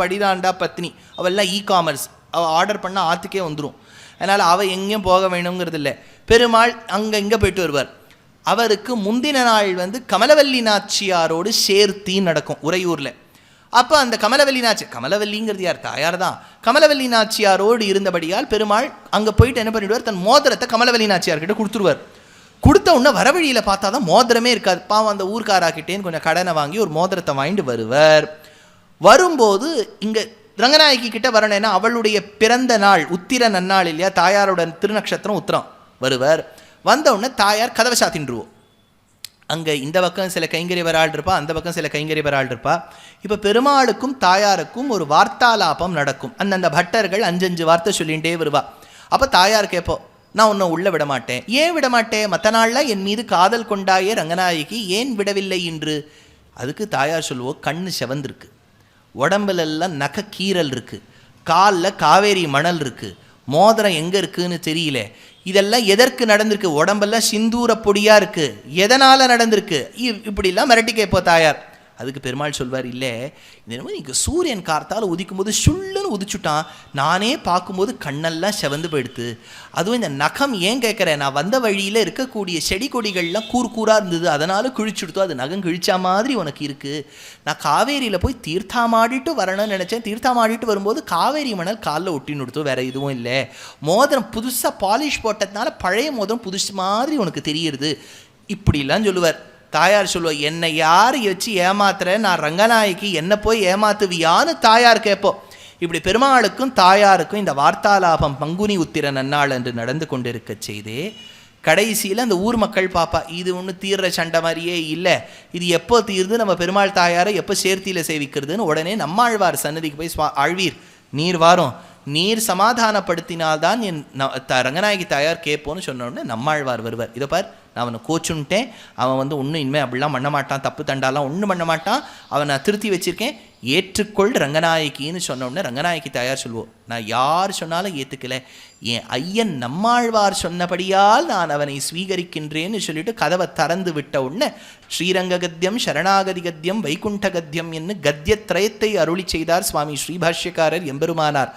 படிதாண்டா பத்னி. அவெல்லாம் e commerce அவள் ஆர்டர் பண்ணால் ஆற்றுக்கே வந்துடும் அதனால் அவள் எங்கேயும் போக வேணுங்கிறது இல்லை பெருமாள் அங்கே இங்கே போயிட்டு வருவார். அவருக்கு முந்தின நாள் வந்து கமலவல்லி நாச்சியாரோடு சேர்த்தி நடக்கும் உறையூரில். அப்போ அந்த கமலவல்லி நாச்சி கமலவல்லிங்கிறது யார்? தாயார் தான். கமலவல்லி நாச்சியாரோடு இருந்தபடியால் பெருமாள் அங்கே போயிட்டு என்ன பண்ணிடுவார்? தன் மோதிரத்தை கமலவல்லி நாச்சியார்கிட்ட கொடுத்துருவார். கொடுத்த உடனே வரவழியில் பார்த்தா தான் மோதிரமே இருக்காது. பாவம் அந்த ஊர்க்காராக்கிட்டேன்னு கொஞ்சம் கடனை வாங்கி ஒரு மோதிரத்தை வாங்கிட்டு வருவார். வரும்போது இங்கே ரங்கநாயகி கிட்ட வரணும்னா அவளுடைய பிறந்த நாள் உத்திர நன்னாள் இல்லையா? தாயாரோட திருநக்ஷத்திரம் உத்திரம் வருவர். வந்த உடனே தாயார் கதவை சாத்தின்றுவோம் அங்கே இந்த பக்கம் சில கைங்கரியவர் ஆள் இருப்பா அந்த பக்கம் சில கைங்கரியவர் ஆள் இருப்பா. இப்போ பெருமாளுக்கும் தாயாருக்கும் ஒரு வார்த்தாலாபம் நடக்கும். அந்தந்த பட்டர்கள் அஞ்சஞ்சு வார்த்தை சொல்லிகிட்டே வருவா. அப்போ தாயார் கேட்போம் நான் உன்னை உள்ளே விட மாட்டேன். ஏன் விடமாட்டேன் மற்ற நாளில் என் மீது காதல் கொண்டாயே ரங்கநாயகி ஏன் விடவில்லை என்று அதுக்கு தாயார் சொல்லுவோம் கண்ணு செவந்திருக்கு. உடம்புலெல்லாம் நகை கீரல் இருக்குது காலில் காவேரி மணல் இருக்குது மோதிரம் எங்கே இருக்குதுன்னு தெரியல. இதெல்லாம் எதற்கு நடந்திருக்கு? உடம்பெல்லாம் சிந்தூர பொடியாக இருக்குது எதனால் நடந்திருக்கு? இப்படிலாம் மிரட்டி கேட்போம் தாயார். அதுக்கு பெருமாள் சொல்வார் இல்லை இந்த மாதிரி இங்கே சூரியன் கார்த்தால் உதிக்கும் போது சுள்ளுன்னு உதிச்சுட்டான். நானே பார்க்கும்போது கண்ணெல்லாம் செவந்து போயிடுத்து. அதுவும் இந்த நகம் ஏன் கேட்குறேன்? நான் வந்த வழியில் இருக்கக்கூடிய செடி கொடிகள்லாம் கூறு கூறாக இருந்தது. அதனால் கிழிச்சுடுத்தோ அது நகம் கிழிச்சா மாதிரி உனக்கு இருக்குது நான் காவேரியில் போய் தீர்த்தாமாடிட்டு வரணும்னு நினச்சேன். தீர்த்தாமாடிட்டு வரும்போது காவேரி மணல் காலில் ஒட்டின்னு கொடுத்தோம் வேறு எதுவும் இல்லை. மோதிரம் புதுசாக பாலிஷ் போட்டதுனால பழைய மோதிரம் புதுசு மாதிரி உனக்கு தெரியுது இப்படிலாம் சொல்லுவார். தாயார் சொல்லுவா என்னை யார் வச்சு ஏமாத்துற? நான் ரங்கநாயகி என்ன போய் ஏமாத்துவியான்னு தாயார் கேட்போம் இப்படி பெருமாளுக்கும் தாயாருக்கும் இந்த வார்த்தாலாபம் பங்குனி உத்திர நன்னாள் என்று நடந்து கொண்டிருக்க செய்தே கடைசியில் அந்த ஊர் மக்கள் பாப்பா இது ஒன்று தீர்ற சண்டை மாதிரியே இல்லை. இது எப்போ தீர்ந்து நம்ம பெருமாள் தாயாரை எப்போ சேர்த்தியில் சேவிக்கிறதுன்னு உடனே நம்மாழ்வார் சன்னதிக்கு போய் சுவா ஆழ்வீர் நீர் வாரும். நீர் சமாதானப்படுத்தினால்தான் என் ரங்கநாயகி தாயார் கேட்போன்னு சொன்னோடனே நம்மாழ்வார் வருவார். இதை பார் அவனை கோச்சுன்ட்டேன். அவன் வந்து ஒன்றும் இனிமேல் அப்படிலாம் பண்ண மாட்டான். தப்பு தண்டாலாம் ஒன்றும் பண்ண மாட்டான். அவனை நான் திருத்தி வச்சுருக்கேன். ஏற்றுக்கொள் ரங்கநாயகின்னு சொன்ன உடனே ரங்கநாயகி தயார் சொல்லுவோம் நான் யார் சொன்னாலும் ஏற்றுக்கலை என் ஐயன் நம்மாழ்வார் சொன்னபடியால் நான் அவனை ஸ்வீகரிக்கின்றேன்னு சொல்லிட்டு கதவை திறந்து விட்ட உடனே ஸ்ரீரங்க கத்தியம் சரணாகதி கத்தியம் வைகுண்ட கத்தியம் என்று கத்தியத்ரயத்தை அருளி செய்தார் சுவாமி ஸ்ரீபாஷ்யக்காரர் எம்பெருமானார்.